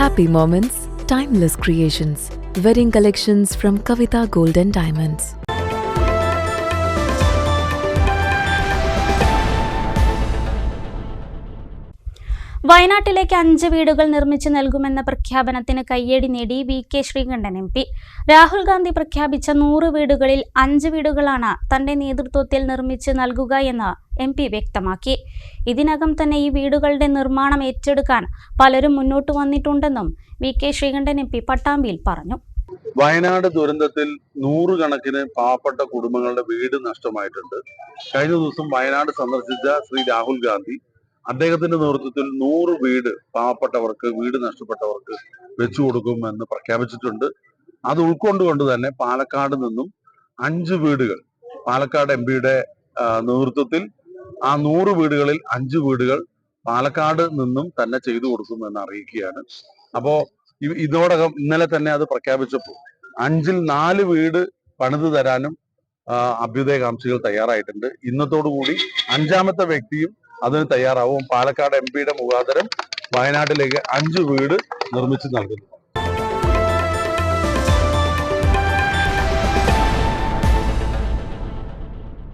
Happy moments, timeless creations. Wedding collections from Kavita Golden Diamonds. വയനാട്ടിലേക്ക് അഞ്ച് വീടുകൾ നിർമ്മിച്ചു നൽകുമെന്ന പ്രഖ്യാപനത്തിന് കയ്യടി നേടി V K Sreekandan M P Rahul Gandhi പ്രഖ്യാപിച്ച നൂറ് വീടുകളിൽ അഞ്ച് വീടുകളാണ് തന്റെ നേതൃത്വത്തിൽ നിർമ്മിച്ച് നൽകുക എന്ന് എം പി വ്യക്തമാക്കി. ഇതിനകം തന്നെ ഈ വീടുകളുടെ നിർമ്മാണം ഏറ്റെടുക്കാൻ പലരും മുന്നോട്ട് വന്നിട്ടുണ്ടെന്നും V K Sreekandan M P പട്ടാമ്പിയിൽ പറഞ്ഞു. വയനാട് ദുരന്തത്തിൽ നൂറുകണക്കിന് പാവപ്പെട്ട കുടുംബങ്ങളുടെ വീട് നഷ്ടമായിട്ടുണ്ട്. കഴിഞ്ഞ ദിവസം വയനാട് സന്ദർശിച്ച ശ്രീ രാഹുൽ ഗാന്ധി അദ്ദേഹത്തിന്റെ നേതൃത്വത്തിൽ നൂറ് വീട് പാവപ്പെട്ടവർക്ക് വീട് നഷ്ടപ്പെട്ടവർക്ക് വെച്ചു കൊടുക്കുമെന്ന് പ്രഖ്യാപിച്ചിട്ടുണ്ട്. അത് ഉൾക്കൊണ്ടുകൊണ്ട് തന്നെ പാലക്കാട് നിന്നും അഞ്ച് വീടുകൾ പാലക്കാട് എം പിയുടെ നേതൃത്വത്തിൽ ആ നൂറ് വീടുകളിൽ അഞ്ച് വീടുകൾ പാലക്കാട് നിന്നും തന്നെ ചെയ്തു കൊടുക്കുമെന്ന് അറിയിക്കുകയാണ്. അപ്പോ ഇതോടകം ഇന്നലെ തന്നെ അത് പ്രഖ്യാപിച്ചപ്പോൾ അഞ്ചിൽ നാല് വീട് പണിത് തരാനും അഭ്യുദയകാംക്ഷികൾ തയ്യാറായിട്ടുണ്ട്. ഇന്നത്തോടു കൂടി അഞ്ചാമത്തെ വ്യക്തിയും അതിന് തയ്യാറാവും. പാലക്കാട് എം പിയുടെ മുഖാന്തരം വയനാട്ടിലേക്ക് അഞ്ച് വീട് നിർമ്മിച്ചു നൽകുന്നു.